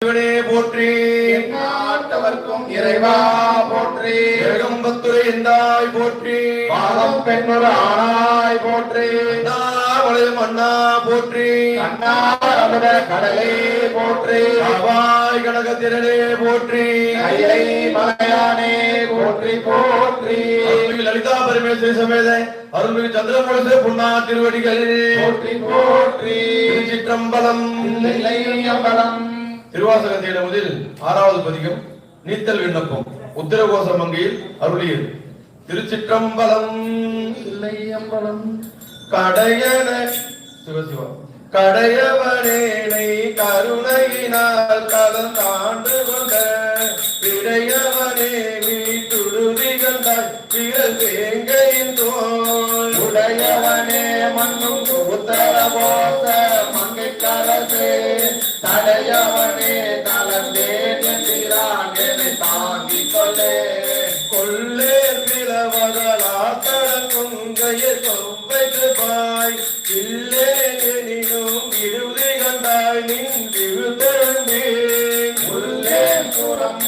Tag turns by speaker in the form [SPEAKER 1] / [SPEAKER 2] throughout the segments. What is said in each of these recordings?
[SPEAKER 1] போற்றி.
[SPEAKER 2] நாட்டவர்க்கும் இறைவா போற்றி.
[SPEAKER 1] ஏகம்பத்துரை எந்தாய் போற்றி.
[SPEAKER 2] பாதம் பெண்ணொரு ஆனாய் போற்றி.
[SPEAKER 1] வளையம் அண்ணா போற்றி.
[SPEAKER 2] கண்ணாரமுட கடலே போற்றி.
[SPEAKER 1] அவாய் கனகத்திரனே போற்றி.
[SPEAKER 2] கைலை மலையானே போற்றி போற்றி.
[SPEAKER 1] லலிதா பரமேஸ்வரி சமேத அருள்மிகு சந்திரமுழசு புண்ணா திருவடிகள்.
[SPEAKER 2] போற்றி போற்றி. இல்லை அம்பலம்
[SPEAKER 1] திருவாசகத்தில முதல் ஆறாவது பதிகம் நீத்தல் விண்ணப்பம் உத்திரகோச மங்கையில் அருளியது. திருச்சிற்றம்பலம்
[SPEAKER 2] இல்லை அம்பலம்
[SPEAKER 1] கடையன சிவசிவா கடையவனேனை கருணையினால் கலந்தாண்டு கொண்ட விடையவனே வீட்டுருதிகள் விரல் தேங்கையின் தோல்
[SPEAKER 2] உடையவனே மண்ணும் உத்தர
[SPEAKER 1] கண்டாய் நின்று தொழுந்தேன்
[SPEAKER 2] உள்ளே புறம்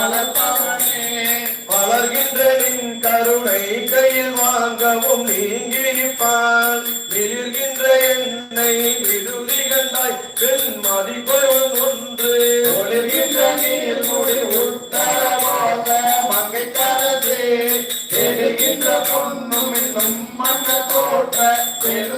[SPEAKER 2] என்னை வளர்த்தவனே
[SPEAKER 1] வளர்கின்ற நின் கருணை கையில் வாங்கவும் நீங்கிப்பான் விழுகின்ற என்னை விடுதி கண்டாய் பெண் மதிப்பவன் ஒன்று.
[SPEAKER 2] ஒளிர்கின்ற நீர் முடி மங்கை தெரிகின்ற இன்னும் மன்ன தோற்ற
[SPEAKER 1] பெரு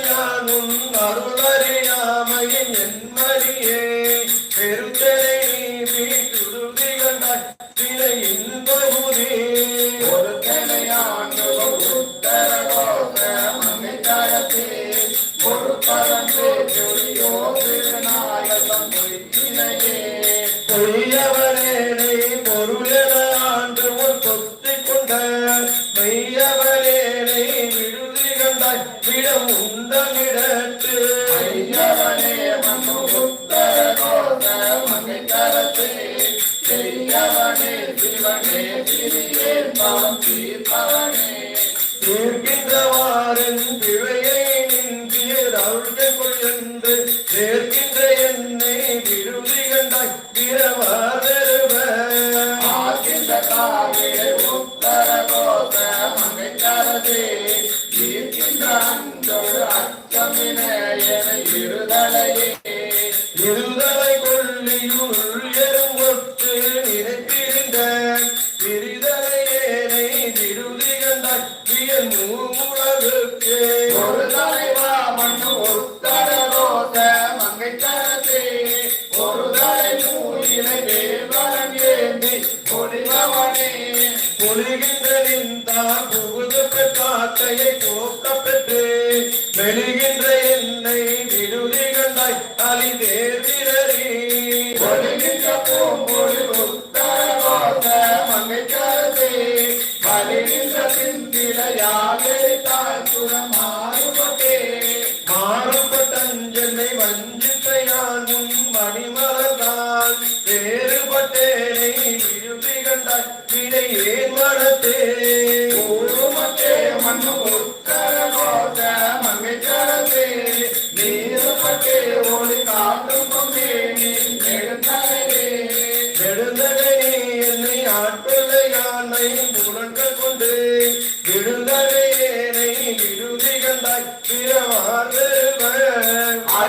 [SPEAKER 1] சொத்திக் கொண்ட மெய்யவனேனை விடுதி கண்டாய் விடம் உண்டமிடத்து
[SPEAKER 2] ஐயவனே மண்ணு உத்தர போச மங்கை கலசே செய்யவனே சிவனே சிறியேன் பாம் தீர்ப்பவனே.
[SPEAKER 1] தீர்க்கின்றவாறன் பிழையை
[SPEAKER 2] விநாயகன் இருதலையே.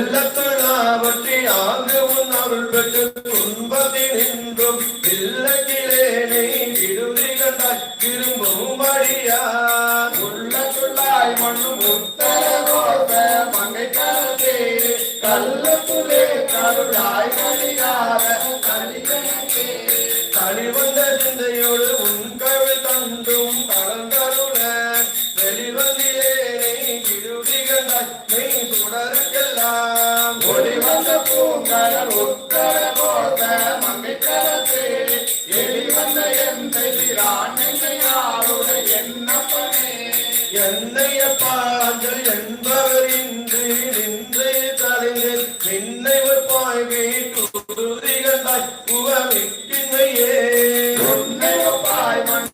[SPEAKER 1] வெள்ளத்துலாவற்றி ஆங்கு உன் அருள் பெற்று துன்பத்தில் நின்றும் இல்லக்கிலேனை விடுதி கண்டாய் திரும்பும்படியா
[SPEAKER 2] உள்ளத்துள்ளாய் மண்ணும் உத்தரவோத மங்கை கலந்தேரு கள்ளத்துலே கருளாய்
[SPEAKER 1] கலியாத கலிகனத்தேரு எல்லாம்
[SPEAKER 2] ஒளி வந்த பூங்கடல் உத்தர கோத மம்மிக்கரத்தில் எலி வந்த எந்தையிலான் எந்தையாளுடைய என்னப்பனே.
[SPEAKER 1] எந்தையப்பா என்பவர் இன்று நின்று தலையில் பின்னை வைப்பாய் வீட்டுகள் உவமிக்கின்மையே
[SPEAKER 2] உன்னை வைப்பாய் மன்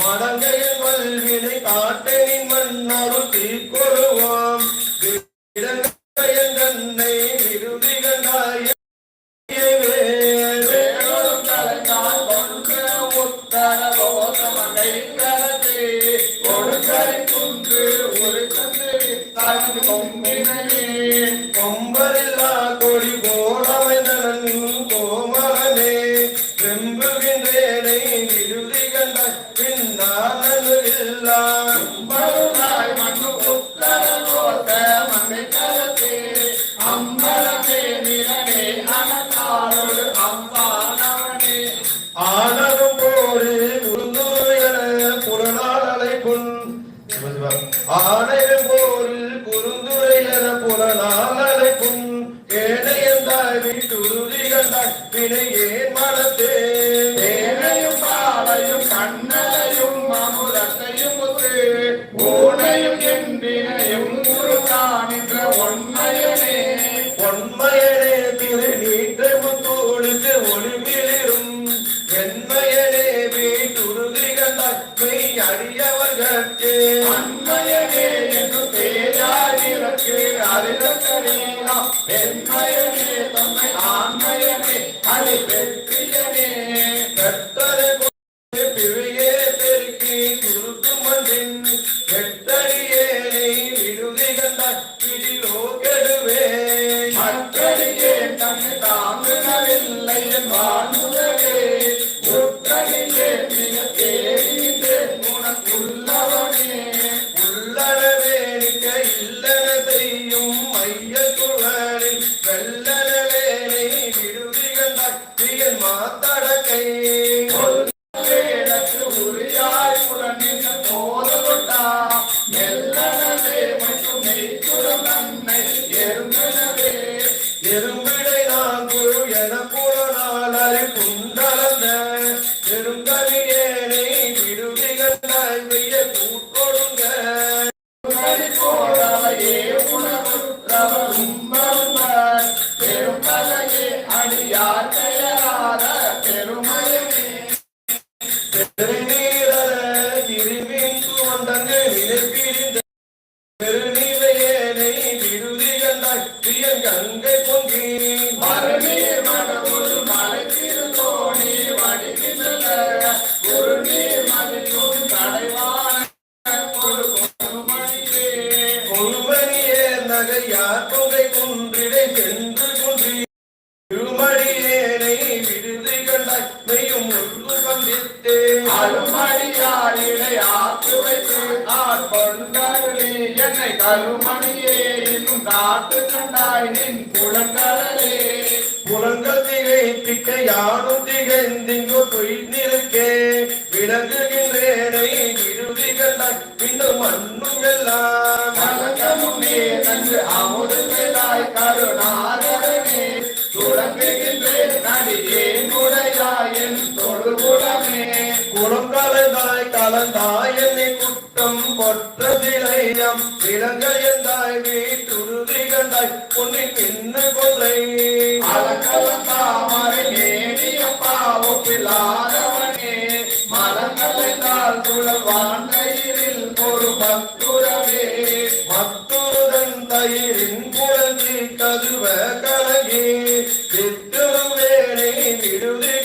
[SPEAKER 1] மடங்கையில் மல்வினை காட்டனின் மன்னொரு தீக்கொழுவாம் தன்னை விருதி கண்டாய
[SPEAKER 2] உத்தர கோஷமகை கரதே கொடுக்கரை குன்று ஒரு கந்து
[SPEAKER 1] கொம்பினையே கொடி போடா
[SPEAKER 2] ஆனை இல்லை என் வாழ்வுடன்
[SPEAKER 1] திக்கையானும் திகைந்திங்கு துயிர்நிற்கே விளங்குகின்றேனை விடுதி கண்டாய் இன்னும் மண்ணும் எல்லாம்
[SPEAKER 2] கலக்கமுமே நன்று அமுதுமில்லாய் கருணாகரனே துறங்குகின்றேன் நடிகேன் உடையாயின் தொழுகுலமே
[SPEAKER 1] குளம் கலந்தாய் கலந்தாய் என்னை குற்றம் பொற்ற சிலையம் இளங்கையந்தாய் வீட்டுறுதி கண்டாய் பொன்னின் பின்ன கொன்றை
[SPEAKER 2] அலங்கலந்தாமரை நேடியப்பா ஒப்பில்லாதவனே. மலங்களைந்தால் குழல் வாண்டையில் ஒரு பத்துரவே
[SPEAKER 1] மத்துருதன் தயிரின் குழந்தை கதுவ கலகி. விட்டுருவேனை விடுதி.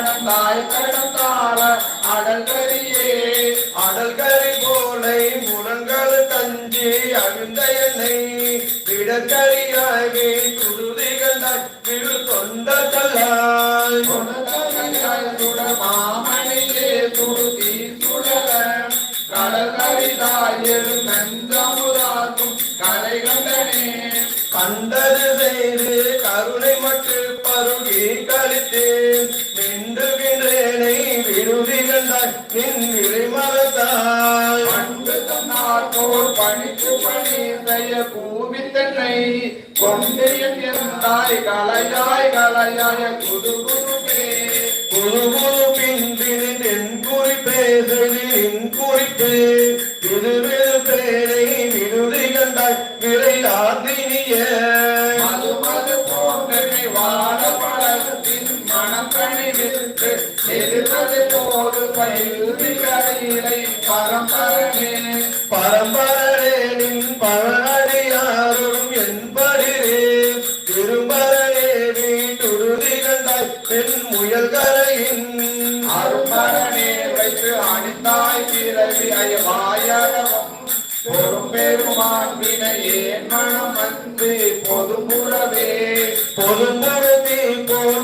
[SPEAKER 2] கடந்தாய் கடந்தாள அடல்கரியே
[SPEAKER 1] அடல் கரி போலை முரங்கள் தஞ்சி அழுந்த விடக்கரியாய் வீட்டுறுதி கண்டாய் விழு தொண்ட
[SPEAKER 2] சுட மாமணியே துருதி சுடர கடற்கரிதாயில் நஞ்சமுதாக்கும் கலை கண்டனே.
[SPEAKER 1] கண்டது
[SPEAKER 2] பார்ப்போர் பணிக்கு பணி செய்ய பூமி தென்னை கொண்டையும் இருந்தாய் கலையாய் கலையாய குரு குருவே
[SPEAKER 1] குரு குரு பின்பின் தென் குறிப்பே என் குறிப்பே.
[SPEAKER 2] கணிவிற்கு போது பயில்வி கரையிலை பரம்பரனே
[SPEAKER 1] பரம்பரனே நின் பழடியாரும் என்படிரே திரும்பரனே வீட்டுறுதி கண்டாய் பெண் முயல் கரையின்
[SPEAKER 2] அரும்பரனே வைத்து அணிந்தாய் பிறவி அயவாயகம் பொறும்பெருமான் வினையே மனம் வந்து பொதுமுறவே
[SPEAKER 1] பொதுமுறவே போல்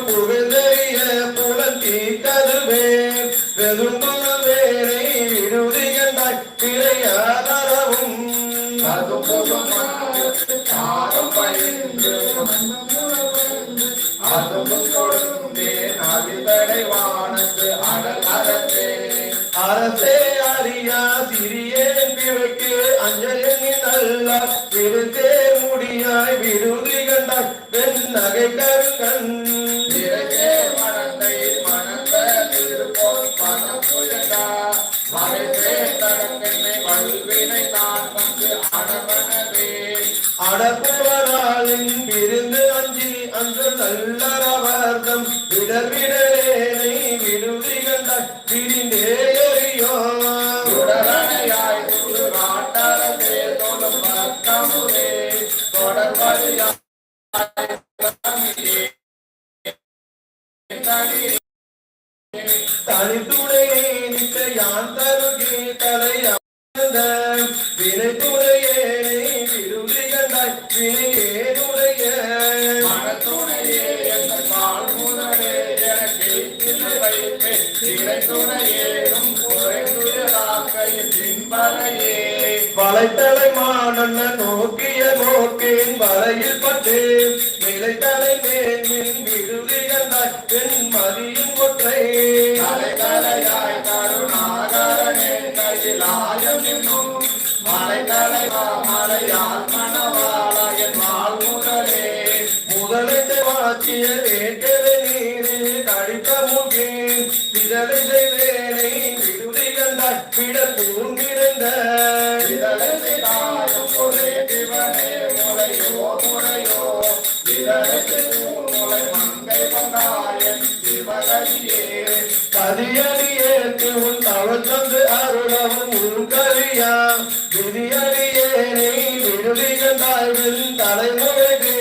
[SPEAKER 1] அரசே அறியா சிறியே பிறக்கு அஞ்சலி நல்ல விருத்தே முடியாய் விருதி கண்டாய் பெண் நகை கருங்கண்
[SPEAKER 2] நிறைவே மனத்தை மணந்த திருப்போல் பணப்புயடா மறைவே தடங்கனை வல்வினை தான் வந்து அடவனவே
[SPEAKER 1] அடப்புவராளின் விருந்து அஞ்சி அன்று நல்லரவர்தம் விடவிடலேனை விடுதி கண்டாய் விரிந்தே எறியோ
[SPEAKER 2] உடலனையாய் சுடு நாட்டரசே தொடும் பக்கமுதே தொடர்படியாய்
[SPEAKER 1] தனித்துணையே யான் வலைத்தலை மானன்ன நோக்கிய நோக்கின் வலையில் பட்டு நிலைத்தலை மேன்மின் கண்டாய் பெண் மதியும் ஒற்றை.
[SPEAKER 2] கலைகலையாய் கருணாகரனே கையிலாயம் என்னும் மலைகளைவா மலையால் மணவாளன் வாழ் முதலே
[SPEAKER 1] முதலை வாச்சிய வேட்டது நீரு கடித்த முகே இதழை செய்தேனை விடுதி கண்டாய் விட தூங்கிருந்த
[SPEAKER 2] இதழத்தை தாயும் ஒரே சிவனே முறையோ முறையோ இதழத்தை மங்கை வந்தாயன்
[SPEAKER 1] உன் அருளவும் விதியடியேனை விருதி கண்டாய்வில் தலைமுறைக்கு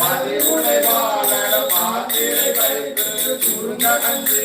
[SPEAKER 2] பதிவுடைவாள பாத்திரை வைத்து சுருங்க நன்றி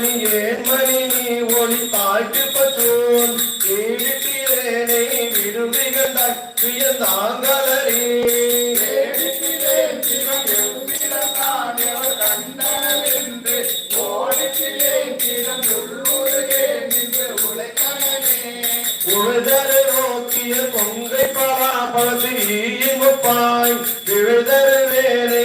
[SPEAKER 1] மணி ஏன் மணி நீ ஒளி பாட்டு பற்றோன் ஏழுக்கிறேனே விரும்புகின்றாய் வியந்தாங்கலரே. பொங்கை பலா பலது ஈயமுப்பாய் விழுதரு வேலை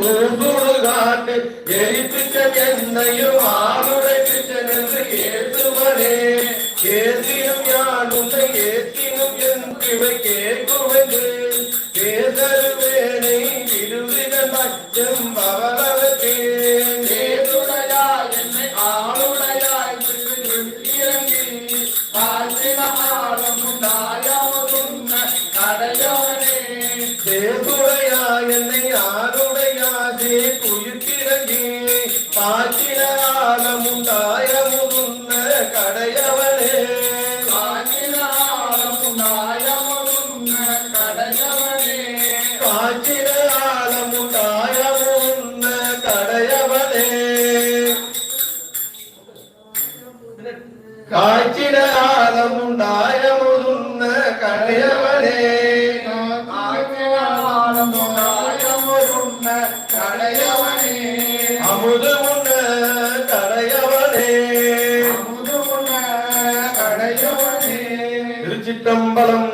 [SPEAKER 1] பூந்தூர் காட்டு எரிப்பிச்ச என்னையும் ஆளுரைப்பிச்ச நின்று ஏற்றுவனே கேசியும் யானும் ஏத்தினும் என்று கேட்குவது. கேதருவேனை இருந்தின மச்சம்
[SPEAKER 2] அவளவத்தே ആത്മീയവാദമുണ്ടായമുതുന്ന കടയവനെ ആത്മീയവാദമുണ്ടായമുതുന്ന
[SPEAKER 1] കടയവനെ അമുതുമുണ്ട് കടയവനെ
[SPEAKER 2] അമുതുമുണ്ട് കടയവനെ
[SPEAKER 1] തിരുച്ചിട്ടമ്പലം